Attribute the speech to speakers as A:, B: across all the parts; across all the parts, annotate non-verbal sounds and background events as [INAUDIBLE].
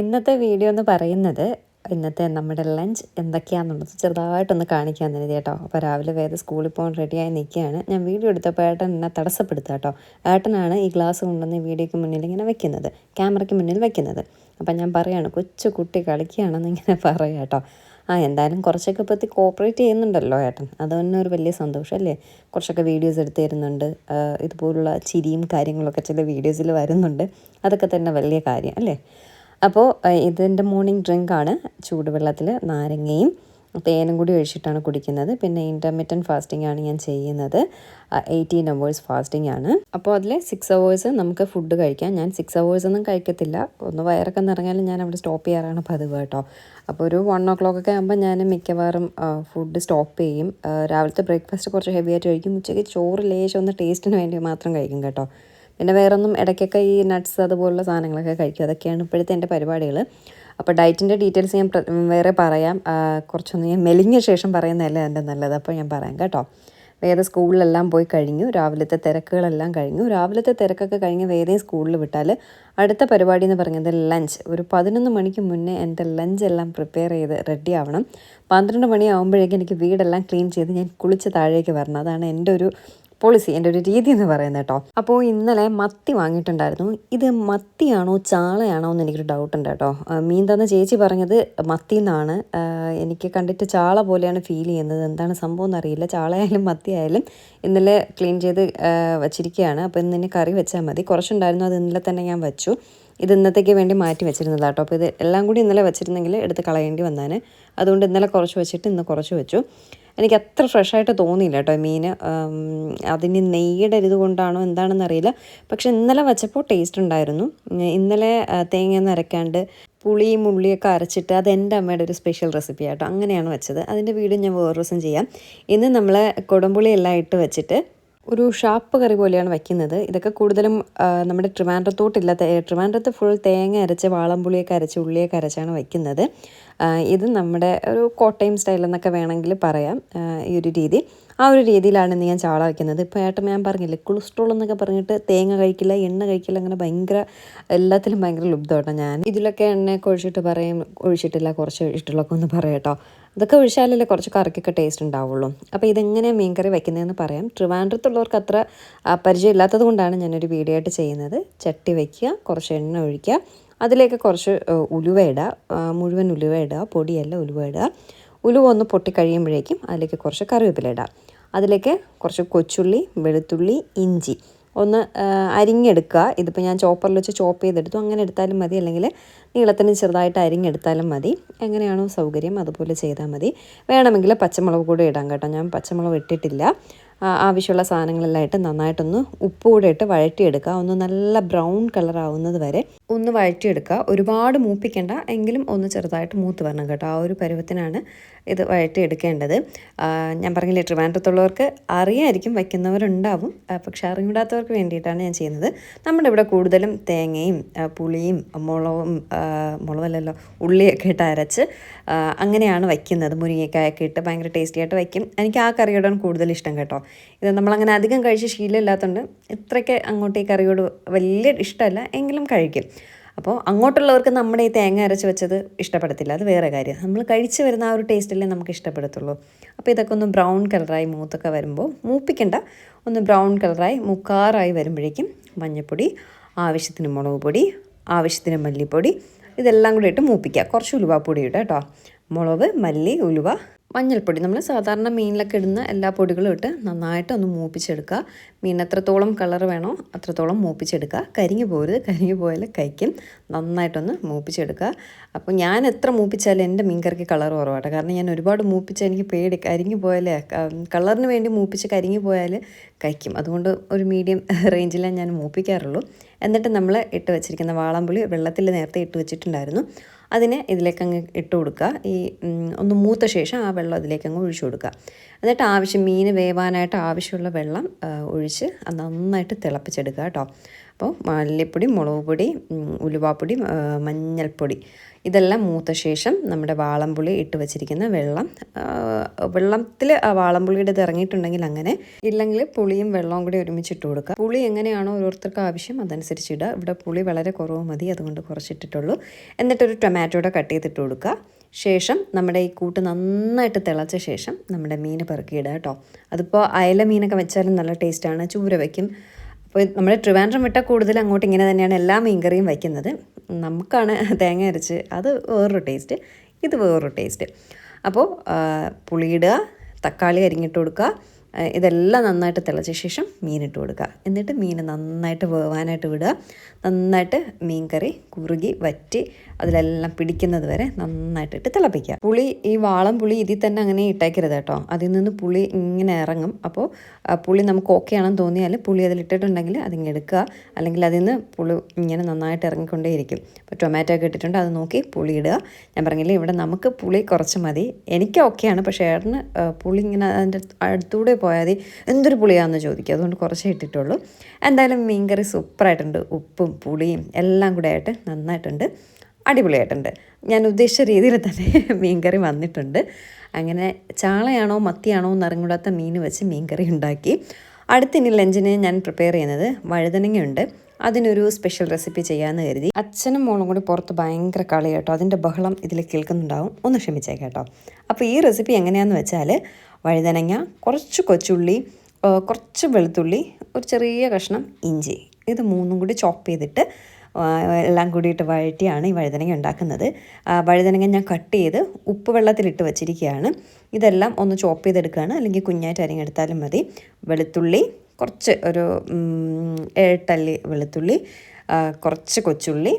A: ഇന്നത്തെ വീഡിയോ എന്ന് പറയുന്നത് ഇന്നത്തെ നമ്മുടെ ലഞ്ച് എന്തൊക്കെയാണെന്നുള്ളത് ചെറുതായിട്ടൊന്ന് കാണിക്കാൻ തന്നെ കേട്ടോ. അപ്പോൾ രാവിലെ വേറെ സ്കൂളിൽ പോകാൻ റെഡിയായി നിൽക്കുകയാണ്. ഞാൻ വീഡിയോ എടുത്തപ്പോൾ ഏട്ടൻ എന്നെ തടസ്സപ്പെടുത്തുക കേട്ടോ. ഏട്ടനാണ് ഈ ഗ്ലാസ് കൊണ്ടുവന്ന് വീഡിയോയ്ക്ക് മുന്നിൽ ഇങ്ങനെ വെക്കുന്നത്. ക്യാമറയ്ക്ക് മുന്നിൽ വെക്കുന്നത്. അപ്പം ഞാൻ പറയാണ് കൊച്ചു കുട്ടി കളിക്കുകയാണെന്ന് ഇങ്ങനെ പറയാം കേട്ടോ. ആ എന്തായാലും കുറച്ചൊക്കെ പറ്റി കോപ്പറേറ്റ് ചെയ്യുന്നുണ്ടല്ലോ ഏട്ടൻ. അത് തന്നെ ഒരു വലിയ സന്തോഷം അല്ലേ കുറച്ചൊക്കെ വീഡിയോസ് എടുത്തു തരുന്നുണ്ട്. ഇതുപോലുള്ള ചിരിയും കാര്യങ്ങളൊക്കെ ചില വീഡിയോസിൽ വരുന്നുണ്ട്. അതൊക്കെ തന്നെ വലിയ കാര്യം അല്ലേ? അപ്പോൾ ഇതിന്റെ മോർണിംഗ് ഡ്രിങ്കാണ് ചൂടുവെള്ളത്തിൽ നാരങ്ങയും തേനും കൂടി ഒഴിച്ചിട്ടാണ് കുടിക്കുന്നത്. പിന്നെ ഇന്റർമീഡിയന്റ് ഫാസ്റ്റിംഗ് ആണ് ഞാൻ ചെയ്യുന്നത്. എയ്റ്റീൻ അവേഴ്സ് ഫാസ്റ്റിംഗ് ആണ്. അപ്പോൾ അതിൽ സിക്സ് അവേഴ്സ് നമുക്ക് ഫുഡ് കഴിക്കാം. ഞാൻ സിക്സ് അവേഴ്സ് ഒന്നും കഴിക്കത്തില്ല. ഒന്ന് വയറൊക്കെ നിറഞ്ഞാലും ഞാൻ അവിടെ സ്റ്റോപ്പ് ചെയ്യാറാണ് പതിവ് കേട്ടോ. അപ്പോൾ ഒരു വൺ ഓ ക്ലോക്ക് ഒക്കെ ആകുമ്പോൾ ഞാൻ മിക്കവാറും ഫുഡ് സ്റ്റോപ്പ് ചെയ്യും. രാവിലത്തെ ബ്രേക്ക്ഫാസ്റ്റ് കുറച്ച് ഹെവി ആയിട്ട് കഴിക്കും. ഉച്ചയ്ക്ക് ചോറ് ലേശം ഒന്ന് ടേസ്റ്റിന് വേണ്ടി മാത്രം കഴിക്കും കേട്ടോ. പിന്നെ വേറൊന്നും ഇടയ്ക്കൊക്കെ ഈ നട്ട്സ് അതുപോലുള്ള സാധനങ്ങളൊക്കെ കഴിക്കും. അതൊക്കെയാണ് ഇപ്പോഴത്തെ എന്റെ പരിപാടികൾ അപ്പോൾ ഡയറ്റിന്റെ ഡീറ്റെയിൽസ് ഞാൻ വേറെ പറയാം. കുറച്ചൊന്ന് ഞാൻ മെലിഞ്ഞ ശേഷം പറയുന്നതല്ല എന്റെ നല്ലത്. അപ്പോൾ ഞാൻ പറയാം കേട്ടോ. വേറെ സ്കൂളിലെല്ലാം പോയി കഴിഞ്ഞു. രാവിലത്തെ തിരക്കുകളെല്ലാം കഴിഞ്ഞു. രാവിലത്തെ തിരക്കൊക്കെ കഴിഞ്ഞ് വേറെ സ്കൂളിൽ വിട്ടാൽ അടുത്ത പരിപാടി എന്ന് പറയുന്നത് ലഞ്ച് ഒരു പതിനൊന്ന് മണിക്ക് മുന്നേ എന്റെ ലഞ്ച് എല്ലാം പ്രിപ്പയർ ചെയ്ത് റെഡി ആവണം. പന്ത്രണ്ട് മണിയാകുമ്പോഴേക്കും എനിക്ക് വീടെല്ലാം ക്ലീൻ ചെയ്ത് ഞാൻ കുളിച്ച് താഴേക്ക് വരണം. അതാണ് എന്റെ ഒരു പോളിസി എന്റെ ഒരു രീതി എന്ന് പറയുന്നത് കേട്ടോ. അപ്പോൾ ഇന്നലെ മത്തി വാങ്ങിയിട്ടുണ്ടായിരുന്നു. ഇത് മത്തിയാണോ ചാളയാണോ എന്ന് എനിക്കൊരു ഡൗട്ട് ഉണ്ട് കേട്ടോ. മീൻ തന്ന ചേച്ചി പറഞ്ഞത് മത്തി എന്നാണ് എനിക്ക് കണ്ടിട്ട് ചാള പോലെയാണ് ഫീൽ ചെയ്യുന്നത്. എന്താണ് സംഭവം എന്നറിയില്ല. ചാളയായാലും മത്തി ആയാലും ഇന്നലെ ക്ലീൻ ചെയ്ത് വച്ചിരിക്കുകയാണ്. അപ്പോൾ ഇന്ന് ഇനി കറി വെച്ചാൽ മതി. കുറച്ചുണ്ടായിരുന്നു അത് ഇന്നലെ തന്നെ ഞാൻ വെച്ചു. ഇത് ഇന്നത്തേക്ക് വേണ്ടി മാറ്റി വെച്ചിരുന്നതാണ് കേട്ടോ. അപ്പോൾ ഇത് എല്ലാം കൂടി ഇന്നലെ വെച്ചിരുന്നെങ്കിൽ എടുത്ത് കളയേണ്ടി വന്നാണ് അതുകൊണ്ട് ഇന്നലെ കുറച്ച് വെച്ചിട്ട് ഇന്ന് കുറച്ച് വെച്ചു. എനിക്ക് അത്ര ഫ്രഷായിട്ട് തോന്നിയില്ല കേട്ടോ മീൻ അതിന് നെയ്യുടെ ഇത് കൊണ്ടാണോ എന്താണെന്നറിയില്ല പക്ഷെ ഇന്നലെ വച്ചപ്പോൾ ടേസ്റ്റ് ഉണ്ടായിരുന്നു. ഇന്നലെ തേങ്ങ നരക്കാണ്ട് പുളിയും ഉള്ളിയൊക്കെ അരച്ചിട്ട് അത് എന്റെ അമ്മയുടെ ഒരു സ്പെഷ്യൽ റെസിപ്പി ആട്ടോ. അങ്ങനെയാണ് വെച്ചത്. അതിന്റെ വീഡിയോ ഞാൻ വേറെ ദിവസം ചെയ്യാം. ഇന്ന് നമ്മൾ കൊടംപുളിയെല്ലാം ഇട്ട് വെച്ചിട്ട് ഒരു ഷാപ്പ് കറി പോലെയാണ് വയ്ക്കുന്നത് ഇതൊക്കെ കൂടുതലും നമ്മുടെ ട്രിവാൻഡ്രത്തോട്ടില്ല ട്രിവാൻഡ്രത്ത് ഫുൾ തേങ്ങ അരച്ച് വാളംപുളിയൊക്കെ അരച്ച് ഉള്ളിയൊക്കെ അരച്ചാണ് വയ്ക്കുന്നത് ഇത് നമ്മുടെ ഒരു കോട്ടയം സ്റ്റൈൽ എന്നൊക്കെ വേണമെങ്കിൽ പറയാം ഈ ഒരു രീതി. ആ ഒരു രീതിയിലാണ് ഇന്ന് ഞാൻ ചാള വയ്ക്കുന്നത്. ഇപ്പോൾ ഏട്ടൻ ഞാൻ പറഞ്ഞില്ലേ കൊളസ്ട്രോൾ എന്നൊക്കെ പറഞ്ഞിട്ട് തേങ്ങ കഴിക്കില്ല എണ്ണ കഴിക്കില്ല അങ്ങനെ ഭയങ്കര എല്ലാത്തിലും ഭയങ്കര ലുബ്ധമാട്ടോ ഞാൻ. ഇതിലൊക്കെ എണ്ണയൊക്കെ ഒഴിച്ചിട്ട് പറയും ഒഴിച്ചിട്ടില്ല കുറച്ച് ഒഴിച്ചിട്ടുള്ളൊക്കെ ഒന്ന് പറയട്ടോ ഇതൊക്കെ ഒഴിച്ചാലല്ലേ കുറച്ച് കറിക്കൊക്കെ ടേസ്റ്റ് ഉണ്ടാവുള്ളൂ. അപ്പോൾ ഇതെങ്ങനെയാണ് മീൻകറി വെക്കുന്നതെന്ന് പറയാം. ട്രിവാൻഡ്രത്തുള്ളവർക്ക് അത്ര പരിചയം പരിചയമില്ലാത്തത് കൊണ്ടാണ് ഞാനൊരു വീഡിയോ ആയിട്ട് ചെയ്യുന്നത്. ചട്ടി വയ്ക്കുക കുറച്ച് എണ്ണ ഒഴിക്കുക. അതിലേക്ക് കുറച്ച് ഉലുവ ഇടുക. മുഴുവൻ ഉലുവ ഇടുക പൊടിയല്ല ഉലുവ ഇടുക. ഉലുവ ഒന്ന് പൊട്ടിക്കഴിയുമ്പോഴേക്കും അതിലേക്ക് കുറച്ച് കറിവേപ്പില ഇടാം അതിലേക്ക് കുറച്ച് കൊച്ചുള്ളി വെളുത്തുള്ളി ഇഞ്ചി. ഒന്ന് അരിഞ്ഞെടുക്കുക. ഇതിപ്പോൾ ഞാൻ ചോപ്പറിൽ വെച്ച് ചോപ്പ് ചെയ്തെടുത്തു. അങ്ങനെ എടുത്താലും മതി. അല്ലെങ്കിൽ നീളത്തിന് ചെറുതായിട്ട് അരിഞ്ഞെടുത്താലും മതി. എങ്ങനെയാണോ സൗകര്യം അതുപോലെ ചെയ്താൽ മതി. വേണമെങ്കിൽ പച്ചമുളക് കൂടി ഇടാം കേട്ടോ. ഞാൻ പച്ചമുളക് ഇട്ടിട്ടില്ല. ആവശ്യമുള്ള സാധനങ്ങളെല്ലാമായിട്ട് നന്നായിട്ടൊന്ന് ഉപ്പ് കൂടെ ഇട്ട് വഴറ്റിയെടുക്കുക. ഒന്ന് നല്ല ബ്രൗൺ കളർ ആവുന്നത് വരെ ഒന്ന് വഴറ്റിയെടുക്കുക. ഒരുപാട് മൂപ്പിക്കേണ്ട എങ്കിലും ഒന്ന് ചെറുതായിട്ട് മൂത്ത് വരണം കേട്ടോ. ആ ഒരു പരുവത്തിനാണ് ഇത് വഴറ്റിയെടുക്കേണ്ടത്. ഞാൻ പറഞ്ഞില്ലേ ട്രിവാൻഡ്രത്തുള്ളവർക്ക് അറിയായിരിക്കും വയ്ക്കുന്നവരുണ്ടാവും. പക്ഷെ അറിഞ്ഞൂടാത്തവർക്ക് വേണ്ടിയിട്ടാണ് ഞാൻ ചെയ്യുന്നത്. നമ്മുടെ ഇവിടെ കൂടുതലും തേങ്ങയും പുളിയും മുളകും മുളവല്ലല്ലോ ഉള്ളിയൊക്കെ ഇട്ട് അരച്ച് അങ്ങനെയാണ് വയ്ക്കുന്നത്. മുരിങ്ങക്കായൊക്കെ ഇട്ട് ഭയങ്കര ടേസ്റ്റി ആയിട്ട് വയ്ക്കും. എനിക്ക് ആ കറിയോടാണ് കൂടുതൽ ഇഷ്ടം കേട്ടോ. ഇത് നമ്മളങ്ങനെ അധികം കഴിച്ച് ശീലമില്ലാത്തതുകൊണ്ട് ഇത്രയ്ക്ക് അങ്ങോട്ട് ഈ കറിയോട് വലിയ ഇഷ്ടമല്ല എങ്കിലും കഴിക്കും. അപ്പോൾ അങ്ങോട്ടുള്ളവർക്ക് നമ്മുടെ ഈ തേങ്ങ അരച്ച് വെച്ചത് ഇഷ്ടപ്പെടത്തില്ല. അത് വേറെ കാര്യം. നമ്മൾ കഴിച്ച് വരുന്ന ആ ഒരു ടേസ്റ്റല്ലേ നമുക്ക് ഇഷ്ടപ്പെടത്തുള്ളൂ. അപ്പോൾ ഇതൊക്കെ ഒന്ന് ബ്രൗൺ കളറായി മൂത്തൊക്കെ വരുമ്പോൾ മൂപ്പിക്കണ്ട. ഒന്ന് ബ്രൗൺ കളറായി മുക്കാറായി വരുമ്പോഴേക്കും മഞ്ഞൾപ്പൊടി ആവശ്യത്തിന് മുളക് പൊടി ആവശ്യത്തിന് മല്ലിപ്പൊടി ഇതെല്ലാം കൂടി ഇട്ട് മൂപ്പിക്കുക. കുറച്ച് ഉലുവാപ്പൊടി ഇടുക കേട്ടോ. മുളക് മല്ലി ഉലുവ മഞ്ഞൾപ്പൊടി. നമ്മൾ സാധാരണ മീനിലൊക്കെ ഇടുന്ന എല്ലാ പൊടികളും ഇട്ട് നന്നായിട്ട് ഒന്ന് മൂപ്പിച്ചെടുക്കുക. മീൻ എത്രത്തോളം കളർ വേണോ അത്രത്തോളം മൂപ്പിച്ചെടുക്കുക. കരിഞ്ഞു പോരുത്. കരിഞ്ഞു പോയാൽ കഴിക്കും നന്നായിട്ടൊന്ന് മൂപ്പിച്ചെടുക്കുക. അപ്പോൾ ഞാൻ എത്ര മൂപ്പിച്ചാലും എന്റെ മീൻകറിക്ക് കളർ കുറവാട്ടോ. കാരണം ഞാൻ ഒരുപാട് മൂപ്പിച്ച് എനിക്ക് പേടി. കരിഞ്ഞു പോയാലേ കളറിന് വേണ്ടി മൂപ്പിച്ച് കരിഞ്ഞു പോയാൽ കഴിക്കും അതുകൊണ്ട് ഒരു മീഡിയം റേഞ്ചിലാണ് ഞാൻ മൂപ്പിക്കാറുള്ളൂ. എന്നിട്ട് നമ്മൾ ഇട്ട് വെച്ചിരിക്കുന്ന വാളംപുളി വെള്ളത്തിൽ നേരത്തെ ഇട്ട് വെച്ചിട്ടുണ്ടായിരുന്നു. അതിനെ ഇതിലേക്ക് അങ്ങ് ഇട്ട് കൊടുക്കുക. ഈ ഒന്ന് മൂത്ത ശേഷം ആ വെള്ളം അതിലേക്ക് അങ്ങ് ഒഴിച്ചു കൊടുക്കുക. എന്നിട്ട് ആവശ്യം മീൻ വേവാനായിട്ട് ആവശ്യമുള്ള വെള്ളം ഒഴിച്ച് നന്നായിട്ട് തിളപ്പിച്ചെടുക്കുക കേട്ടോ. അപ്പോൾ മല്ലിപ്പൊടി മുളക് പൊടി ഉലുവാപ്പൊടി മഞ്ഞൾപ്പൊടി. ഇതെല്ലാം മൂത്ത ശേഷം നമ്മുടെ വാളംപുളി ഇട്ട് വെച്ചിരിക്കുന്ന വെള്ളം. വെള്ളത്തിൽ വാളംപുളിയുടെ ഇത് ഇറങ്ങിയിട്ടുണ്ടെങ്കിൽ അങ്ങനെ ഇല്ലെങ്കിൽ പുളിയും വെള്ളവും കൂടി ഒരുമിച്ച് ഇട്ട് കൊടുക്കുക. പുളി എങ്ങനെയാണോ ഓരോരുത്തർക്ക് ആവശ്യം അതനുസരിച്ച് ഇടുക. ഇവിടെ പുളി വളരെ കുറവ് മതി അതുകൊണ്ട് കുറച്ചിട്ടിട്ടുള്ളൂ. എന്നിട്ടൊരു ടൊമാറ്റോയുടെ കട്ട് ചെയ്തിട്ട് കൊടുക്കുക. ശേഷം നമ്മുടെ ഈ കൂട്ട് നന്നായിട്ട് തിളച്ച ശേഷം നമ്മുടെ മീൻ പെറുക്കിയിടുക കേട്ടോ. അതിപ്പോൾ അയല മീനൊക്കെ വെച്ചാലും നല്ല ടേസ്റ്റാണ് ചൂര വയ്ക്കും അപ്പോൾ നമ്മൾ ട്രിവാൻഡ്രം വിട്ട കൂടുതൽ അങ്ങോട്ട് ഇങ്ങനെ തന്നെയാണ് എല്ലാ മീൻകറിയും വയ്ക്കുന്നത്. നമുക്കാണ് തേങ്ങ അരച്ച് അത് വേറൊരു ടേസ്റ്റ് ഇത് വേറൊരു ടേസ്റ്റ് അപ്പോൾ പുളിയിടുക തക്കാളി അരിഞ്ഞിട്ട് കൊടുക്കുക. ഇതെല്ലാം നന്നായിട്ട് തിളച്ച ശേഷം മീനിട്ട് കൊടുക്കുക. എന്നിട്ട് മീൻ നന്നായിട്ട് വേവാനായിട്ട് വിടുക. നന്നായിട്ട് മീൻ കറി കുറുകി വറ്റി അതിലെല്ലാം പിടിക്കുന്നത് വരെ നന്നായിട്ടിട്ട് തിളപ്പിക്കുക. പുളി ഈ വാളം പുളി ഇതിൽ തന്നെ അങ്ങനെ ഇട്ടേക്കരുത് കേട്ടോ. അതിൽ നിന്ന് പുളി ഇങ്ങനെ ഇറങ്ങും. അപ്പോൾ പുളി നമുക്ക് ഓക്കെ ആണെന്ന് തോന്നിയാൽ പുളി അതിലിട്ടിട്ടുണ്ടെങ്കിൽ അതിങ്ങ് എടുക്കുക. അല്ലെങ്കിൽ അതിൽ നിന്ന് പുളി ഇങ്ങനെ നന്നായിട്ട് ഇറങ്ങിക്കൊണ്ടേയിരിക്കും. ഇപ്പോൾ ടൊമാറ്റോ ഒക്കെ ഇട്ടിട്ടുണ്ട് അത് നോക്കി പുളി ഇടുക. ഞാൻ പറഞ്ഞില്ലേ ഇവിടെ നമുക്ക് പുളി കുറച്ച് മതി. എനിക്ക് ഓക്കെയാണ് പക്ഷേ ഏട്ടന് പുളി ഇങ്ങനെ അതിന്റെ അടുത്തൂടെ പോയാൽ എന്തൊരു പുളിയാണെന്ന് ചോദിക്കും. അതുകൊണ്ട് കുറച്ചേ ഇട്ടിട്ടുള്ളൂ. എന്തായാലും മീൻകറി സൂപ്പറായിട്ടുണ്ട്. ഉപ്പും പുളിയും എല്ലാം കൂടെ ആയിട്ട് നന്നായിട്ടുണ്ട്. അടിപൊളിയായിട്ടുണ്ട്. ഞാൻ ഉദ്ദേശിച്ച രീതിയിൽ തന്നെ [LAUGHS] മീൻകറി വന്നിട്ടുണ്ട്. അങ്ങനെ ചാളയാണോ മത്തിയാണോ എന്നറിഞ്ഞൂടാത്ത മീൻ വെച്ച് മീൻകറി ഉണ്ടാക്കി. അടുത്തിനി ലഞ്ചിന് ഞാൻ പ്രിപ്പയർ ചെയ്യുന്നത് വഴുതനങ്ങയുണ്ട്. അതിനൊരു സ്പെഷ്യൽ റെസിപ്പി ചെയ്യാമെന്ന് കരുതി. അച്ഛനും മോളും കൂടി പുറത്ത് ഭയങ്കര കളി കേട്ടോ. അതിന്റെ ബഹളം ഇതിൽ കേൾക്കുന്നുണ്ടാവും. ഒന്ന് ക്ഷമിച്ചേ കേട്ടോ. അപ്പോൾ ഈ റെസിപ്പി എങ്ങനെയാണെന്ന് വെച്ചാൽ വഴുതനങ്ങ കുറച്ച് കൊച്ചുള്ളി കുറച്ച് വെളുത്തുള്ളി ഒരു ചെറിയ കഷ്ണം ഇഞ്ചി. ഇത് മൂന്നും കൂടി ചോപ്പ് ചെയ്തിട്ട് എല്ലാം കൂടിയിട്ട് വഴറ്റിയാണ് ഈ വഴുതനങ്ങ ഉണ്ടാക്കുന്നത്. വഴുതനങ്ങ ഞാൻ കട്ട് ചെയ്ത് ഉപ്പ് വെള്ളത്തിലിട്ട് വെച്ചിരിക്കുകയാണ്. ഇതെല്ലാം ഒന്ന് ചോപ്പ് ചെയ്തെടുക്കുകയാണ്. അല്ലെങ്കിൽ കുഞ്ഞായിട്ട് അരിഞ്ഞെടുത്താലും മതി. വെളുത്തുള്ളി കുറച്ച് ഒരു ഏട്ടല്ലി വെളുത്തുള്ളി കുറച്ച് കൊച്ചുള്ളി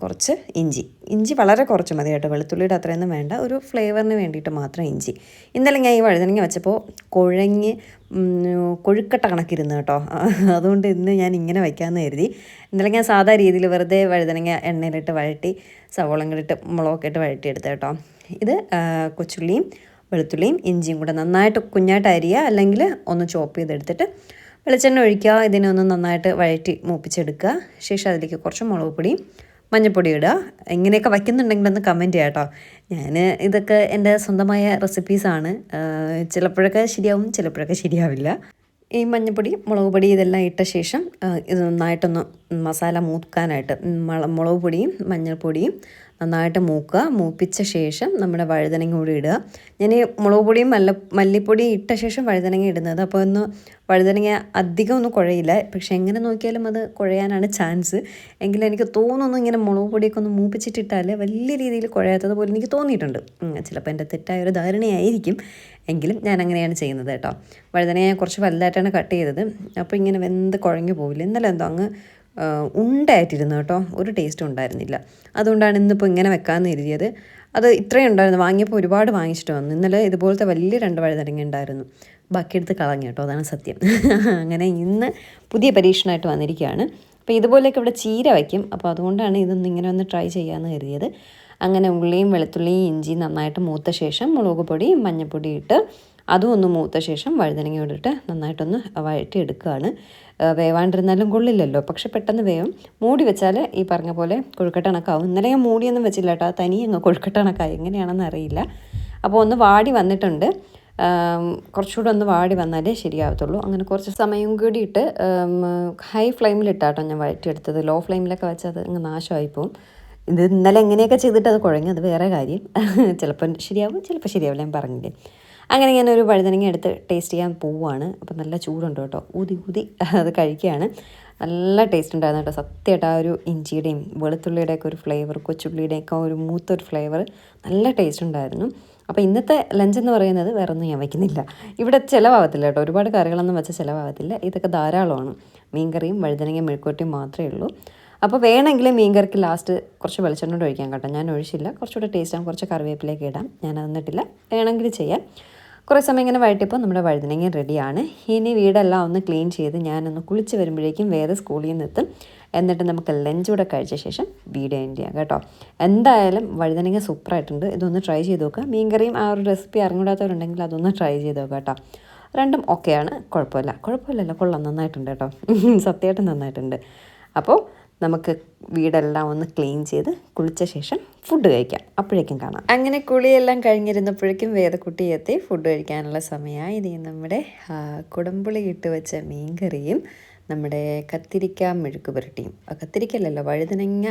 A: കുറച്ച് ഇഞ്ചി. ഇഞ്ചി വളരെ കുറച്ച് മതി കേട്ടോ. വെളുത്തുള്ളിയുടെ അത്രയൊന്നും വേണ്ട. ഒരു ഫ്ലേവറിന് വേണ്ടിയിട്ട് മാത്രം ഇഞ്ചി. ഇന്നലെ ഞാൻ ഈ വഴുതനങ്ങ വെച്ചപ്പോൾ കുഴഞ്ഞ് കൊഴുക്കട്ട കണക്കിരുന്നു കേട്ടോ. അതുകൊണ്ട് ഇന്ന് ഞാൻ ഇങ്ങനെ വയ്ക്കാമെന്ന് കരുതി. ഇന്നലെ ഞാൻ സാധാ രീതിയിൽ വെറുതെ വഴുതനങ്ങ എണ്ണയിലിട്ട് വഴറ്റി സവോളം കൂടി ഇട്ട് മുളകൊക്കെ ഇട്ട് വഴറ്റിയെടുത്ത കേട്ടോ. ഇത് കൊച്ചുള്ളിയും വെളുത്തുള്ളിയും ഇഞ്ചിയും കൂടെ നന്നായിട്ട് കുഞ്ഞായിട്ട് അരിയുക അല്ലെങ്കിൽ ഒന്ന് ചോപ്പ് ചെയ്തെടുത്തിട്ട് വെളിച്ചെണ്ണ ഒഴിക്കുക ഇതിനെ ഒന്ന് നന്നായിട്ട് വഴറ്റി മൂപ്പിച്ചെടുക്കുക. ശേഷം അതിലേക്ക് കുറച്ച് മുളക് പൊടി മഞ്ഞൾപ്പൊടി ഇടുക. ഇങ്ങനെയൊക്കെ വയ്ക്കുന്നുണ്ടെങ്കിൽ ഒന്ന് കമന്റ് ചെയ്യാം കേട്ടോ. ഞാൻ ഇതൊക്കെ എന്റെ സ്വന്തമായ റെസിപ്പീസാണ് ചിലപ്പോഴൊക്കെ ശരിയാവും ചിലപ്പോഴൊക്കെ ശരിയാവില്ല. ഈ മഞ്ഞൾപ്പൊടി മുളക് പൊടി ഇതെല്ലാം ഇട്ട ശേഷം ഇത് നന്നായിട്ടൊന്ന് മസാല മൂക്കാനായിട്ട് മള- മുളക് പൊടിയും മഞ്ഞൾപ്പൊടിയും നന്നായിട്ട് മൂക്കുക. മൂപ്പിച്ച ശേഷം നമ്മുടെ വഴുതനങ്ങ കൂടി ഇടുക. ഞാൻ ഈ മുളക് പൊടിയും മല്ല മല്ലിപ്പൊടിയും ഇട്ട ശേഷം വഴുതനങ്ങ ഇടുന്നത്. അപ്പോൾ ഒന്ന് വഴുതനങ്ങ അധികം ഒന്നും കുഴയില്ല. പക്ഷെ എങ്ങനെ നോക്കിയാലും അത് കുഴയാനാണ് ചാൻസ്. എങ്കിലും എനിക്ക് തോന്നുന്നു ഇങ്ങനെ മുളക് പൊടിയൊക്കെ ഒന്ന് മൂപ്പിച്ചിട്ടിട്ടാൽ വലിയ രീതിയിൽ കുഴയാത്തത് പോലെ എനിക്ക് തോന്നിയിട്ടുണ്ട്. ചിലപ്പോൾ എന്റെ തെറ്റായ ഒരു ധാരണയായിരിക്കും. എങ്കിലും ഞാൻ അങ്ങനെയാണ് ചെയ്യുന്നത് കേട്ടോ. വഴുതനങ്ങ ഞാൻ കുറച്ച് വലുതായിട്ടാണ് കട്ട് ചെയ്തത്. അപ്പോൾ ഇങ്ങനെ വെന്ത് കുഴഞ്ഞു പോവില്ല. ഇന്നലെ എന്തോ അങ്ങ് ഉണ്ടായിട്ടിരുന്നു കേട്ടോ. ഒരു ടേസ്റ്റും ഉണ്ടായിരുന്നില്ല. അതുകൊണ്ടാണ് ഇന്നിപ്പോൾ ഇങ്ങനെ വെക്കാമെന്ന് എഴുതിയത് അത് ഇത്രയും ഉണ്ടായിരുന്നു. വാങ്ങിയപ്പോൾ ഒരുപാട് വാങ്ങിച്ചിട്ട് വന്നു. ഇന്നലെ ഇതുപോലത്തെ വലിയ രണ്ട് വഴുതനങ്ങ ഉണ്ടായിരുന്നു. ബാക്കി എടുത്ത് കളഞ്ഞു കേട്ടോ. അതാണ് സത്യം. [LAUGHS] അങ്ങനെ ഇന്ന് പുതിയ പരീക്ഷണമായിട്ട് വന്നിരിക്കുകയാണ്. അപ്പോൾ ഇതുപോലെയൊക്കെ ഇവിടെ ചീര വയ്ക്കും അപ്പോൾ അതുകൊണ്ടാണ് ഇതൊന്ന് ഇങ്ങനെ ഒന്ന് ട്രൈ ചെയ്യാമെന്ന് കരുതിയത്. അങ്ങനെ ഉള്ളിയും വെളുത്തുള്ളിയും ഇഞ്ചിയും നന്നായിട്ട് മൂത്ത ശേഷം മുളക് പൊടി മഞ്ഞൾപ്പൊടി ഇട്ട് അതും ഒന്ന് മൂത്ത ശേഷം വഴുതനങ്ങ ഇട്ടിട്ട് നന്നായിട്ടൊന്ന് വഴറ്റി എടുക്കുകയാണ് ആ, വേവാണ്ടിരുന്നാലും കൊള്ളില്ലല്ലോ. പക്ഷെ പെട്ടെന്ന് വേവും. മൂടി വെച്ചാൽ ഈ പറഞ്ഞ പോലെ കൊഴുക്കട്ടണക്കാവും ഇന്നലെ ഞാൻ മൂടിയൊന്നും വെച്ചില്ല കേട്ടോ. തനി അങ്ങ് കൊഴുക്കട്ടണക്കായി എങ്ങനെയാണെന്ന് അറിയില്ല. അപ്പോൾ ഒന്ന് വാടി വന്നിട്ടുണ്ട്. കുറച്ചുകൂടെ ഒന്ന് വാടി വന്നാലേ ശരിയാവത്തുള്ളൂ. അങ്ങനെ കുറച്ച് സമയം കൂടി ഇട്ട് ഹൈ ഫ്ലെയിമിലിട്ടാട്ടോ ഞാൻ വഴറ്റിയെടുത്തത്. ലോ ഫ്ലെയിമിലൊക്കെ വെച്ചാൽ അത് അങ്ങ് നാശമായി പോകും ഇത് ഇന്നലെ എങ്ങനെയൊക്കെ ചെയ്തിട്ട് അത് കുഴങ്ങി അത് വേറെ കാര്യം. ചിലപ്പം ശരിയാവും ചിലപ്പോൾ ശരിയാവില്ല. ഞാൻ പറഞ്ഞില്ലേ? അങ്ങനെ ഞാൻ ഒരു വഴുതനങ്ങ എടുത്ത് ടേസ്റ്റ് ചെയ്യാൻ പോവുകയാണ് അപ്പം നല്ല ചൂടുണ്ട് കേട്ടോ. ഊതി ഊതി അത് കഴിക്കുകയാണ്. നല്ല ടേസ്റ്റ് ഉണ്ടായിരുന്നു കേട്ടോ. സത്യമായിട്ട് ആ ഒരു ഇഞ്ചിയുടെയും വെളുത്തുള്ളിയുടെയൊക്കെ ഒരു ഫ്ലേവർ കൊച്ചുള്ളിയുടെയൊക്കെ ഒരു മൂത്തൊരു ഫ്ലേവർ നല്ല ടേസ്റ്റ് ഉണ്ടായിരുന്നു. അപ്പോൾ ഇന്നത്തെ ലഞ്ച് എന്ന് പറയുന്നത് വേറെ ഒന്നും ഞാൻ വയ്ക്കുന്നില്ല. ഇവിടെ ചിലവാകത്തില്ല കേട്ടോ. ഒരുപാട് കറികളൊന്നും വെച്ചാൽ ചിലവാകത്തില്ല ഇതൊക്കെ ധാരാളമാണ്. മീൻകറിയും വഴുതനങ്ങയും മെഴുക്കുവട്ടിയും മാത്രമേ ഉള്ളൂ. അപ്പോൾ വേണമെങ്കിൽ മീൻകറിക്ക് ലാസ്റ്റ് കുറച്ച് വെളിച്ചെണ്ണ കൂടെ ഒഴിക്കാൻ കേട്ടോ. ഞാൻ ഒഴിച്ചില്ല. കുറച്ചുകൂടെ ടേസ്റ്റ് ആകും കുറച്ച് കറിവേപ്പിലേക്ക് ഇടാം. ഞാൻ അതൊന്നിട്ടില്ല വേണമെങ്കിൽ ചെയ്യാം. കുറേ സമയം ഇങ്ങനെ വഴട്ടിയപ്പോൾ നമ്മുടെ വഴുതനങ്ങ റെഡിയാണ്. ഇനി വീടെല്ലാം ഒന്ന് ക്ലീൻ ചെയ്ത് ഞാനൊന്ന് കുളിച്ച് വരുമ്പോഴേക്കും വേറെ സ്കൂളിൽ നിന്ന് എത്തും. എന്നിട്ട് നമുക്ക് ലഞ്ച് കൂടെ കഴിച്ച ശേഷം വീഡിയോ എൻഡ് ചെയ്യാം കേട്ടോ. എന്തായാലും വഴുതനങ്ങ സൂപ്പറായിട്ടുണ്ട് ഇതൊന്ന് ട്രൈ ചെയ്ത് നോക്കുക. മീൻകറിയും ആ ഒരു റെസിപ്പി അറിഞ്ഞൂടാത്തവരുണ്ടെങ്കിൽ അതൊന്ന് ട്രൈ ചെയ്ത് നോക്കുക കേട്ടോ. രണ്ടും ഓക്കെയാണ് കുഴപ്പമില്ല. കുഴപ്പമില്ലല്ലോ. കൊള്ളാം. നന്നായിട്ടുണ്ട് കേട്ടോ. [LAUGHS] സത്യമായിട്ട് നന്നായിട്ടുണ്ട്. അപ്പോൾ നമുക്ക് വീടെല്ലാം ഒന്ന് ക്ലീൻ ചെയ്ത് കുളിച്ച ശേഷം ഫുഡ് കഴിക്കാം. അപ്പോഴേക്കും കാണാം. അങ്ങനെ കുളിയെല്ലാം കഴിഞ്ഞിരുന്നപ്പോഴേക്കും വേദക്കുട്ടി എത്തി ഫുഡ് കഴിക്കാനുള്ള സമയമായി. ഇത് നമ്മുടെ കുടംപുളി ഇട്ട് വെച്ച മീൻകറിയും നമ്മുടെ കത്തിരിക്ക മെഴുക്ക് പുരട്ടിയും. കത്തിരിക്കല്ലല്ലോ വഴുതനങ്ങ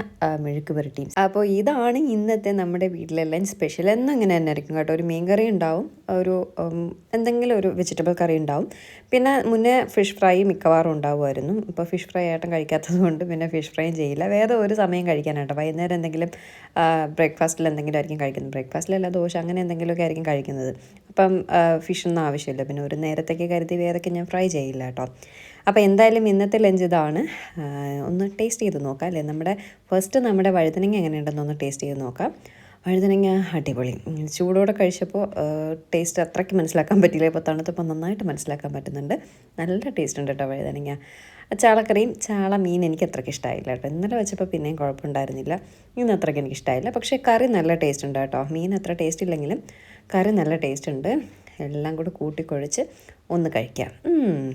A: മെഴുക്ക് പുരട്ടിയും. അപ്പോൾ ഇതാണ് ഇന്നത്തെ നമ്മുടെ വീട്ടിലെല്ലാം സ്പെഷ്യൽ എന്നും ഇങ്ങനെ തന്നെ ആയിരിക്കും കേട്ടോ. ഒരു മീൻ കറി ഉണ്ടാവും ഒരു എന്തെങ്കിലും ഒരു വെജിറ്റബിൾ കറി ഉണ്ടാവും. പിന്നെ മുന്നേ ഫിഷ് ഫ്രൈ മിക്കവാറും ഉണ്ടാവുമായിരുന്നു. ഇപ്പോൾ ഫിഷ് ഫ്രൈ ആയിട്ടും കഴിക്കാത്തത് കൊണ്ട് പിന്നെ ഫിഷ് ഫ്രൈയും ചെയ്യില്ല. വേറെ ഒരു സമയം കഴിക്കാനായിട്ട് വൈകുന്നേരം എന്തെങ്കിലും ബ്രേക്ക്ഫാസ്റ്റിൽ എന്തെങ്കിലും ആയിരിക്കും കഴിക്കുന്നത്. ബ്രേക്ക്ഫാസ്റ്റിലല്ല ദോശ അങ്ങനെ എന്തെങ്കിലുമൊക്കെ ആയിരിക്കും കഴിക്കുന്നത്. അപ്പം ഫിഷൊന്നും ആവശ്യമില്ല. പിന്നെ ഒരു നേരത്തേക്ക് കരുതി വേറൊക്കെ ഞാൻ ഫ്രൈ ചെയ്യില്ല കേട്ടോ. അപ്പോൾ എന്തായാലും ഇന്നത്തെ ലഞ്ച് ഇതാണ്. ഒന്ന് ടേസ്റ്റ് ചെയ്ത് നോക്കാം അല്ലേ? നമ്മുടെ ഫസ്റ്റ് നമ്മുടെ വഴുതനങ്ങ എങ്ങനെയുണ്ടെന്ന് ഒന്ന് ടേസ്റ്റ് ചെയ്ത് നോക്കാം. വഴുതനങ്ങ അടിപൊളി. ചൂടോടെ കഴിച്ചപ്പോൾ ടേസ്റ്റ് അത്രയ്ക്ക് മനസ്സിലാക്കാൻ പറ്റില്ല ഇപ്പോൾ തണുത്തപ്പോൾ നന്നായിട്ട് മനസ്സിലാക്കാൻ പറ്റുന്നുണ്ട്. നല്ല ടേസ്റ്റ് ഉണ്ട് കേട്ടോ വഴുതനങ്ങ. ചാളക്കറിയും ചാള മീൻ എനിക്ക് അത്രയ്ക്ക് ഇഷ്ടമായില്ല കേട്ടോ. ഇന്നലെ വെച്ചപ്പോൾ പിന്നെയും കുഴപ്പമുണ്ടായിരുന്നില്ല. ഇന്ന് അത്രയ്ക്ക് എനിക്ക് ഇഷ്ടമായില്ല പക്ഷേ കറി നല്ല ടേസ്റ്റ് ഉണ്ട് കേട്ടോ. മീൻ അത്ര ടേസ്റ്റ് ഇല്ലെങ്കിലും കറി നല്ല ടേസ്റ്റ് ഉണ്ട്. എല്ലാം കൂടി കൂട്ടിക്കുഴച്ച് ഒന്ന് കഴിക്കാം.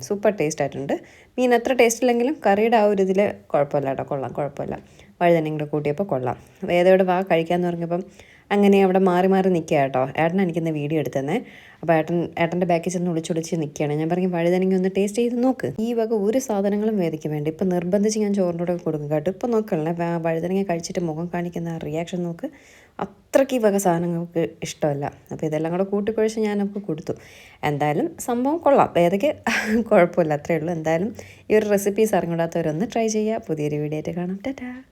A: സൂപ്പർ ടേസ്റ്റ് ആയിട്ടുണ്ട്. മീൻ അത്ര ടേസ്റ്റ് ഇല്ലെങ്കിലും കറിയുടെ ആ ഒരു ഇതിൽ കുഴപ്പമില്ല കേട്ടോ. കൊള്ളാം കുഴപ്പമില്ല. വഴുതനയും കൂടെ കൂട്ടിയപ്പോൾ കൊള്ളാം. വേദയോട് വാ കഴിക്കാമെന്ന് പറഞ്ഞപ്പം അങ്ങനെ അവിടെ മാറി മാറി നിൽക്കുക കേട്ടോ. ഏട്ടൻ എനിക്കിന്ന് വീഡിയോ എടുത്തന്നെ. അപ്പോൾ ഏട്ടൻ ഏട്ടന്റെ ബാക്കിൽ ചെന്ന് ഒളിച്ചൊളിച്ച് നിൽക്കുകയാണ്. ഞാൻ പറഞ്ഞു വഴുതനങ്ങി ഒന്ന് ടേസ്റ്റ് ചെയ്ത് നോക്ക്. ഈ വക ഒരു സാധനങ്ങളും വേദിക്ക് വേണ്ട ഇപ്പം നിർബന്ധിച്ച് ഞാൻ ചോറിന്റെ കൂടെ കൊടുക്കും കേട്ടോ. ഇപ്പം നോക്കണേ വഴുതനങ്ങ കഴിച്ചിട്ട് മുഖം കാണിക്കുന്ന റിയാക്ഷൻ നോക്ക്. അത്രയ്ക്ക് ഈ വക സാധനങ്ങൾക്ക് ഇഷ്ടമല്ല. അപ്പോൾ ഇതെല്ലാം കൂടെ കൂട്ടിക്കുഴച്ച് നമുക്ക് കൊടുത്തു. എന്തായാലും സംഭവം കൊള്ളാം. വേദയ്ക്ക് കുഴപ്പമില്ല അത്രയേ ഉള്ളൂ. എന്തായാലും ഈ ഒരു റെസിപ്പീസ് അറിഞ്ഞൂടാത്തവരൊന്ന് ട്രൈ ചെയ്യുക. പുതിയൊരു വീഡിയോ ആയിട്ട് കാണാം. ടാറ്റാ.